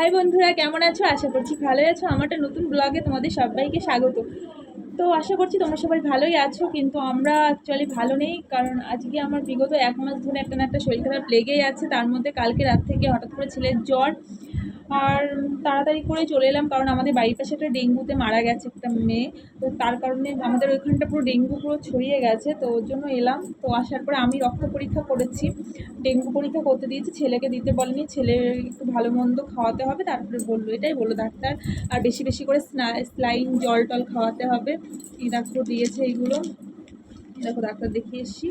High বন্ধুরা, কেমন আছো? আশা করছি ভালোই আছো। আমারটা নতুন ব্লগে তোমাদের সবাইকে স্বাগত। তো আশা করছি তোমরা সবাই ভালোই আছো, কিন্তু আমরা অ্যাকচুয়ালি ভালো নেই, কারণ আজকে আমার বিগত এক মাস ধরে একটা না একটা শরীর খারাপ লেগেই আছে। তার মধ্যে কালকে রাত থেকে হঠাৎ করে ছেলের জ্বর। আর তাড়াতাড়ি করে চলে এলাম, কারণ আমাদের বাড়ির পাশে একটা ডেঙ্গুতে মারা গেছে একটা মেয়ে। তো তার কারণে আমাদের ওইখানটা পুরো ডেঙ্গু পুরো ছড়িয়ে গেছে, তো ওর জন্য এলাম। তো আসার পরে আমি রক্ত পরীক্ষা করেছি। ডেঙ্গু পরীক্ষা করতে দিয়েছি, ছেলেকে দিতে বলেনি। ছেলে একটু ভালো মন্দ খাওয়াতে হবে, তারপরে বলল এটাই, বলল ডাক্তার। আর বেশি বেশি করে স্লাইন, জল টল খাওয়াতে হবে। দেখো, দিয়েছে এইগুলো। এই দেখো, ডাক্তার দেখিয়ে এসেছি।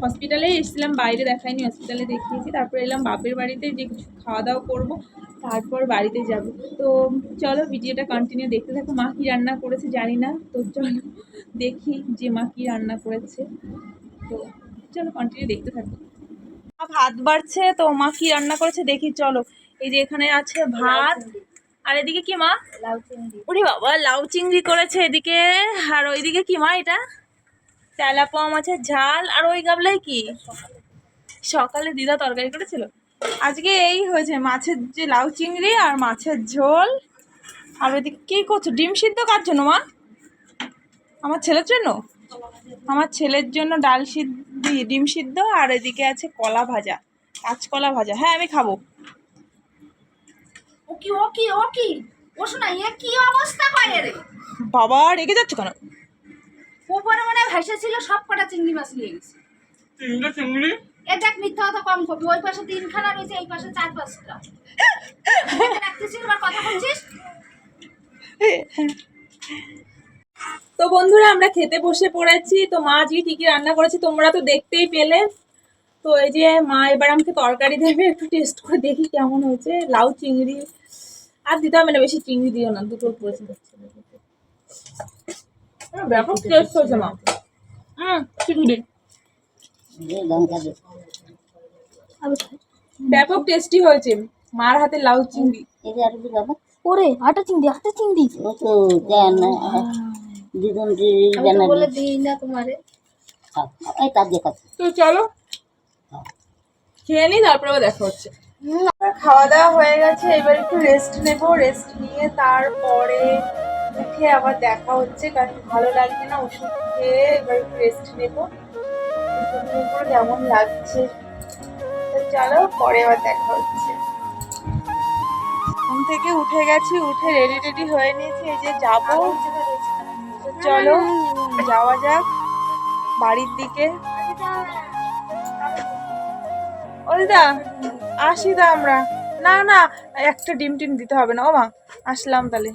হসপিটালে এসেছিলাম, বাইরে দেখাইনি, হসপিটালে দেখিয়েছি। তারপরে এলাম বাপের বাড়িতে যে কিছু খাওয়া দাওয়া করব। তারপর বাড়িতে যাব। তো চলো ভিডিওটা কন্টিনিউ দেখতে থাকো। মা কী রান্না করেছে জানি না। তো চলো দেখি যে মা কী রান্না করেছে। তো চলো কন্টিনিউ দেখতে থাকো। মা ভাত বাড়ছে তো মা কি রান্না করেছে দেখি চলো। এই যে এখানে আছে ভাত। আর এদিকে কি মা? লাউ চিংড়ি। উরি বাবা লাউ চিংড়ি করেছে এদিকে। আর ওইদিকে কি মা এটা? তেলাপোয়া মাছের ঝাল। আর ওই গাবলায় কি? সকালে দিদা তরকারি করেছিল? আজকে এই হয়েছে মাছের যে লাউ চিংড়ি আর মাছের ঝোল। আর ওইদিকে কি করছ? ডিম সিদ্ধ কার জন্য মা? আমার ছেলের জন্য? আমার ছেলের জন্য ডাল সিদ্ধ ডিম সিদ্ধ আর এদিকে আছে কলা ভাজা কাঁচকলা ভাজা। হ্যাঁ আমি খাব। ও কি ও কি ও শোনা এ কি অবস্থা করে রে? বাবা রেগে যাচ্ছ কেন? উপরে মনে হয় ভাইসা ছিল সব কটা চিংড়ি মাছ নিয়ে গেছে। চিংড়ি চিংড়ি? এ দেখ মিথ্যা কথা কম করবি ওই পাশে তিনখানা রয়েছে এই পাশে চার পাঁচটা। রাখতেছিস আবার কথা বলছিস? তো বন্ধুরা আমরা খেতে বসে পড়েছি। তো মা কী কী রান্না করেছে তোমরা তো দেখতেই পেলে। তো এই যে মা এবার আমাকে তরকারি দেবে একটু টেস্ট করে দেখি কেমন হয়েছে। লাউ চিংড়ি। আর দিতে হবে না বেশি চিংড়ি দিও না দুটো করেছে। ব্যাপক টেস্ট হয়েছে মা। হুম চিংড়ি। ব্যাপক টেস্টি হয়েছে। মার হাতে লাউ চিংড়ি। ওরে আটা চিংড়ি আটা চিংড়ি। দুজন আমি বলে দিই না তোমারে এই তার দেখাচ্ছে তো চলো খেয়ে নিই তারপরে দেখা হচ্ছে। খাওয়া দাওয়া হয়ে গেছে এবার একটু রেস্ট নেব। রেস্ট নিয়ে তারপরে উঠে আবার দেখা হচ্ছে কারণ ভালো লাগছে না ওষুধ খেয়ে এবার একটু রেস্ট নেব। ওষুধের কেমন লাগছে? চলো পরে আবার দেখা হচ্ছে। ঘুম থেকে উঠে গেছি উঠে রেডি রেডি হয়ে নিয়েছি এই যে যাব। চলো যাওয়া যাক বাড়ির দিকে। ও আসি তা আমরা। না না একটা ডিম টিম দিতে হবে না। ও মা আসলাম তাহলে।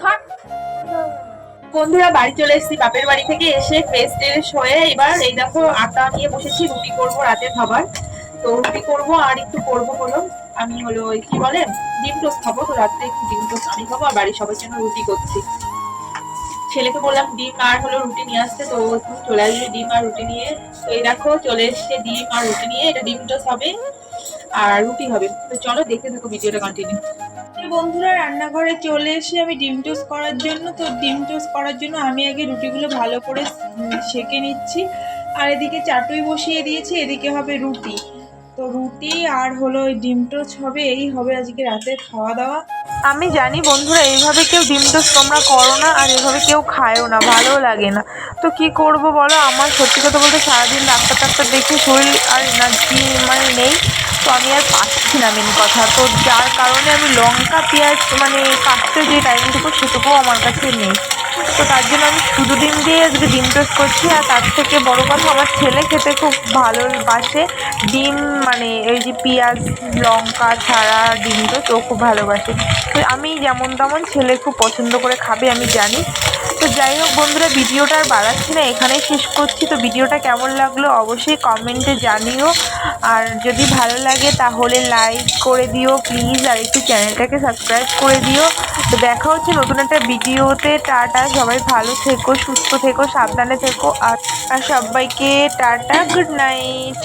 ধর বন্ধুরা, বাড়ি চলে এসেছি বাপের বাড়ি থেকে এসে ফ্রেশ ট্রেশ হয়ে এবার এই দেখো আটা নিয়ে বসেছি, রুটি করব রাতের খাবার। তো রুটি করব আর একটু করব হলো, আমি হলো কি বলে, ডিম টোস্ট খাব। তো রাত্রে একটু ডিম টোস্ট আমি খাব আর বাড়ির সবার জন্য রুটি করছি। ছেলেকে বললাম, ডিম আর হলো রুটি নিয়ে আসতে। তো এখন চলে আসবে ডিম আর রুটি নিয়ে। তো এই দেখো চলে এসছে ডিম আর রুটি নিয়ে। এটা ডিম টোস্ট হবে আর রুটি হবে। তো চলো দেখতে থাকো ভিডিওটা কন্টিনিউ বন্ধুরা রান্নাঘরে চলে এসে আমি ডিম টোস্ট করার জন্য, তো ডিম টোস্ট করার জন্য আমি আগে রুটিগুলো ভালো করে সেঁকে নিচ্ছি। আর এদিকে চাটুই বসিয়ে দিয়েছি, এদিকে হবে রুটি। তো রুটি আর হলো ওই ডিম টোস্ট হবে, এই হবে আজকে রাতের খাওয়া দাওয়া আমি জানি বন্ধুরা, এইভাবে কেউ ডিম টোস্ট তোমরা করো না, আর এভাবে কেউ খায়ও না ভালোও লাগে না। তো কি করব বলো, আমার সত্যি কথা বলতে সারাদিন ডাক্তার টাক্তার দেখে শরীর আর এনার্জি মানে নেই। তো আমি আর পাচ্ছি না মেন কথা। তো যার কারণে আমি লঙ্কা, পেঁয়াজ মানে কাটতে যে টাইমটুকু সেটুকুও আমার কাছে নেই। তো তার জন্য আমি শুধু ডিম দিয়ে আজকে ডিম টোস্ট করছি আর তার থেকে বড় কথা, আমার ছেলে খেতে খুব ভালোবাসে ডিম মানে এই যে পেঁয়াজ, লঙ্কা ছাড়া ডিম টোস্ট ও খুব ভালোবাসে। তো আমি যেমন তেমন ছেলে খুব পছন্দ করে খাবে, আমি জানি। তো যাই হোক বন্ধুরা, ভিডিওটা আর বাড়াচ্ছি না, এখানেই শেষ করছি। তো ভিডিওটা কেমন লাগল অবশ্যই কমেন্টে জানিও। আর যদি ভালো লাগে তাহলে লাইক করে দিও প্লিজ, আর একটু চ্যানেলটাকে সাবস্ক্রাইব করে দিও। তো দেখা হচ্ছে নতুন একটা ভিডিওতে। টাটা, সবাই ভালো থেকো, সুস্থ থেকো, সাবধানে থেকো, আর সবাইকে টাটা, গুড নাইট।